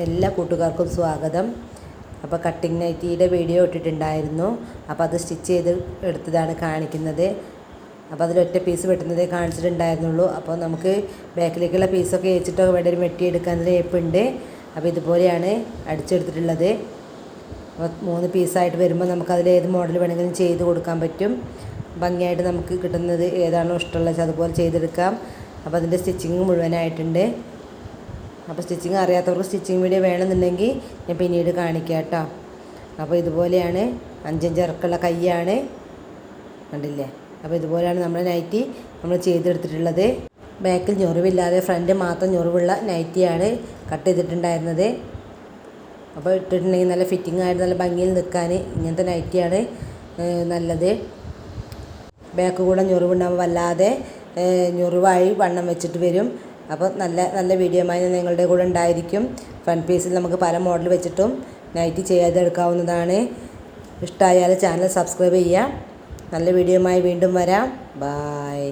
എല്ലാ കൂട്ടുകാർക്കും സ്വാഗതം. അപ്പോൾ കട്ടിങ് നൈറ്റിയുടെ വീഡിയോ ഇട്ടിട്ടുണ്ടായിരുന്നു. അപ്പോൾ അത് സ്റ്റിച്ച് ചെയ്ത് എടുത്തതാണ് കാണിക്കുന്നത്. അപ്പോൾ അതിലൊറ്റ പീസ് വെട്ടുന്നതേ കാണിച്ചിട്ടുണ്ടായിരുന്നുള്ളൂ. അപ്പോൾ നമുക്ക് ബാക്കിലേക്കുള്ള പീസൊക്കെ വെച്ചിട്ടൊക്കെ ഇവിടെ ഒരു വെട്ടിയെടുക്കാൻ ഏപ്പുണ്ട് അപ്പോൾ ഇതുപോലെയാണ് അടിച്ചെടുത്തിട്ടുള്ളത്. അപ്പോൾ മൂന്ന് പീസായിട്ട് വരുമ്പോൾ നമുക്കതിൽ ഏത് മോഡൽ വേണമെങ്കിലും ചെയ്ത് കൊടുക്കാൻ പറ്റും. ഭംഗിയായിട്ട് നമുക്ക് കിട്ടുന്നത് ഏതാണോ ഇഷ്ടമുള്ളത് അതുപോലെ ചെയ്തെടുക്കാം. അപ്പോൾ അതിന്റെ സ്റ്റിച്ചിങ് മുഴുവനായിട്ടുണ്ട്. അപ്പോൾ സ്റ്റിച്ചിങ് അറിയാത്തവർക്ക് സ്റ്റിച്ചിങ് വീഡിയോ വേണമെന്നുണ്ടെങ്കിൽ ഞാൻ പിന്നീട് കാണിക്കാം കേട്ടോ. അപ്പോൾ ഇതുപോലെയാണ് അഞ്ചഞ്ച് ഇറക്കുള്ള കൈയാണ്. കണ്ടില്ലേ? അപ്പോൾ ഇതുപോലെയാണ് നമ്മുടെ നൈറ്റി നമ്മൾ ചെയ്തെടുത്തിട്ടുള്ളത്. ബാക്കിൽ ഞൊറിവില്ലാതെ ഫ്രണ്ട് മാത്രം ഞൊറിവുള്ള നൈറ്റിയാണ് കട്ട് ചെയ്തിട്ടുണ്ടായിരുന്നത്. അപ്പോൾ ഇട്ടിട്ടുണ്ടെങ്കിൽ നല്ല ഫിറ്റിംഗ് ആയിട്ട് നല്ല ഭംഗിയിൽ നിൽക്കാൻ ഇങ്ങനത്തെ നൈറ്റിയാണ് നല്ലത്. ബാക്ക് കൂടെ ഞൊറിവുണ്ടാകുമ്പോൾ വല്ലാതെ ഞൊറിവായി വണ്ണം വെച്ചിട്ട് വരും. അപ്പോൾ നല്ല നല്ല വീഡിയോമായി ഞാൻ നിങ്ങളുടെ കൂടെ ഉണ്ടായിരിക്കും. ഫ്രണ്ട് പീസിൽ നമുക്ക് പല മോഡൽ വെച്ചിട്ടും നൈറ്റി ചെയ്തെടുക്കാവുന്നതാണ്. ഇഷ്ടമായാൽ ചാനൽ സബ്സ്ക്രൈബ് ചെയ്യുക. നല്ല വീഡിയോയുമായി വീണ്ടും വരാം. ബായ്